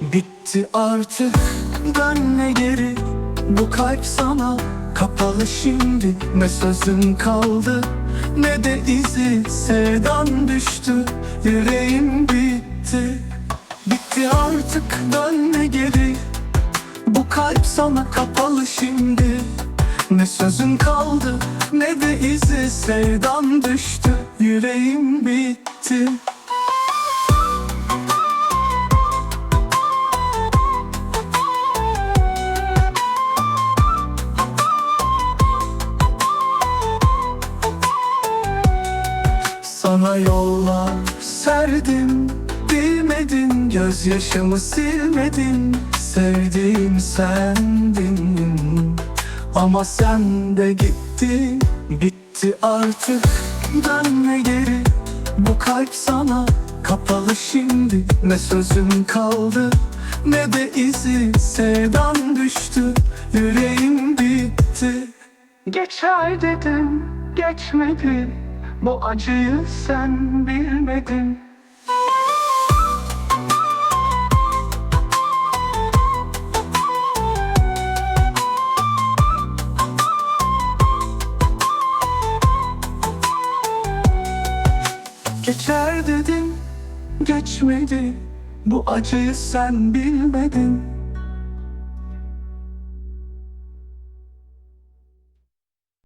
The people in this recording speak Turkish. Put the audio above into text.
Bitti artık dönme geri. Bu kalp sana kapalı şimdi. Ne sözün kaldı ne de izi. Sevdan düştü yüreğim bitti. Bitti artık dönme geri. Bu kalp sana kapalı şimdi. Ne sözün kaldı ne de izi. Sevdan düştü yüreğim bitti Sana yollar serdim Bilmedin gözyaşımı silmedin Sevdiğim sendin. Ama sen de gittin Bitti artık. Dönme geri Bu kalp sana kapalı şimdi. Ne sözün kaldı ne de izi Sevdan düştü yüreğim bitti. Geçer dedim geçmedi Bu acıyı sen bilmedin. Geçer dedim geçmedi. Bu acıyı sen bilmedin